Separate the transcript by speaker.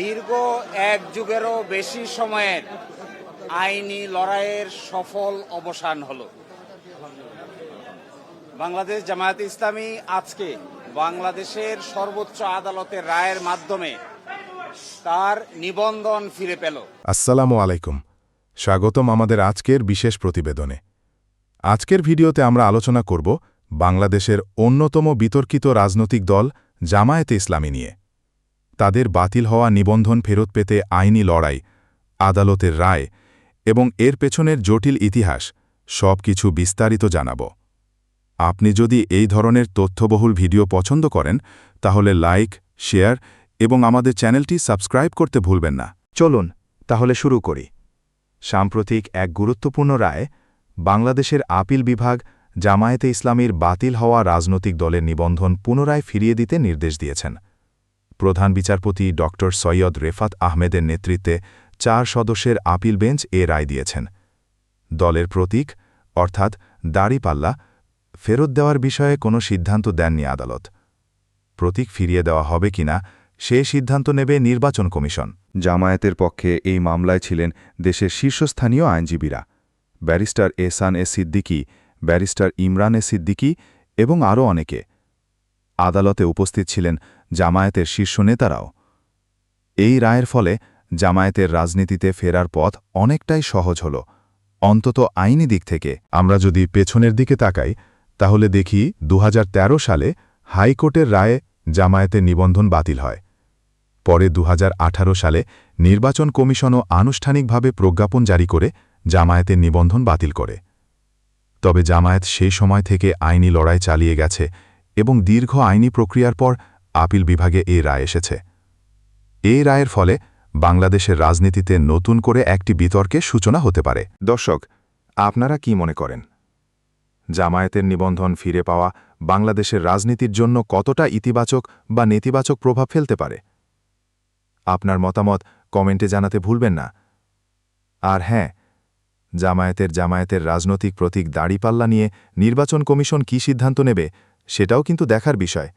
Speaker 1: দীর্ঘ এক যুগেরও বেশি সময়ের আইনি লড়াইয়ের সফল অবসান হল। বাংলাদেশ জামায়াত ইসলামী আজকে বাংলাদেশের সর্বোচ্চ আদালতের রায়ের মাধ্যমে তার নিবন্ধন ফিরে পেল।
Speaker 2: আসসালামু আলাইকুম। স্বাগতম আমাদের আজকের বিশেষ প্রতিবেদনে। আজকের ভিডিওতে আমরা আলোচনা করব বাংলাদেশের অন্যতম বিতর্কিত রাজনৈতিক দল জামায়াতে ইসলামী নিয়ে। তাদের বাতিল হওয়া নিবন্ধন ফেরত পেতে আইনি লড়াই, আদালতের রায় এবং এর পেছনের জটিল ইতিহাস সব কিছু বিস্তারিত জানাব। আপনি যদি এই ধরনের তথ্যবহুল ভিডিও পছন্দ করেন, তাহলে লাইক, শেয়ার এবং আমাদের চ্যানেলটি সাবস্ক্রাইব করতে ভুলবেন না। চলুন, তাহলে শুরু করি। সাম্প্রতিক এক গুরুত্বপূর্ণ রায়, বাংলাদেশের আপিল বিভাগ জামায়াতে ইসলামীর বাতিল হওয়া রাজনৈতিক দলের নিবন্ধন পুনরায় ফিরিয়ে দিতে নির্দেশ দিয়েছেন। প্রধান বিচারপতি ড. সৈয়দ রেফাত আহমেদের নেতৃত্বে চার সদস্যের আপিল বেঞ্চ এ রায় দিয়েছেন। দলের প্রতীক, অর্থাৎ দাড়িপাল্লা ফেরত দেওয়ার বিষয়ে কোনো সিদ্ধান্ত দেননি আদালত। প্রতীক ফিরিয়ে দেওয়া হবে কিনা, সে সিদ্ধান্ত নেবে নির্বাচন কমিশন। জামায়াতের পক্ষে এই মামলায় ছিলেন দেশের শীর্ষস্থানীয় আইনজীবীরা। Barrister Ehsan A Siddiqui, barrister Imran A Siddiqui এবং আরও অনেকে। আদালতে উপস্থিত ছিলেন জামায়াতের শীর্ষ নেতারাও। এই রায়ের ফলে জামায়াতের রাজনীতিতে ফেরার পথ অনেকটাই সহজ হল। অন্তত আইনি দিক থেকে। আমরা যদি পেছনের দিকে তাকাই, তাহলে দেখি দুহাজার তেরো সালে হাইকোর্টের রায়ে জামায়াতের নিবন্ধন বাতিল হয়। পরে দু হাজার আঠারো সালে নির্বাচন কমিশনও আনুষ্ঠানিকভাবে প্রজ্ঞাপন জারি করে জামায়াতের নিবন্ধন বাতিল করে। তবে জামায়াত সেই সময় থেকে আইনি লড়াই চালিয়ে গেছে এবং দীর্ঘ আইনি প্রক্রিয়ার পর আপিল বিভাগে এই রায় এসেছে। এই রায়ের ফলে বাংলাদেশের রাজনীতিতে নতুন করে একটি বিতর্কের সূচনা হতে পারে। দর্শক, আপনারা কি মনে করেন? জামায়াতের নিবন্ধন ফিরে পাওয়া বাংলাদেশের রাজনীতির জন্য কতটা ইতিবাচক বা নেতিবাচক প্রভাব ফেলতে পারে? আপনার মতামত কমেন্টে জানাতে ভুলবেন না। আর হ্যাঁ জামায়াতের জামায়াতের রাজনৈতিক প্রতীক দাড়িপাল্লা নিয়ে নির্বাচন কমিশন কী সিদ্ধান্ত নেবে সেটাও কিন্তু দেখার বিষয়।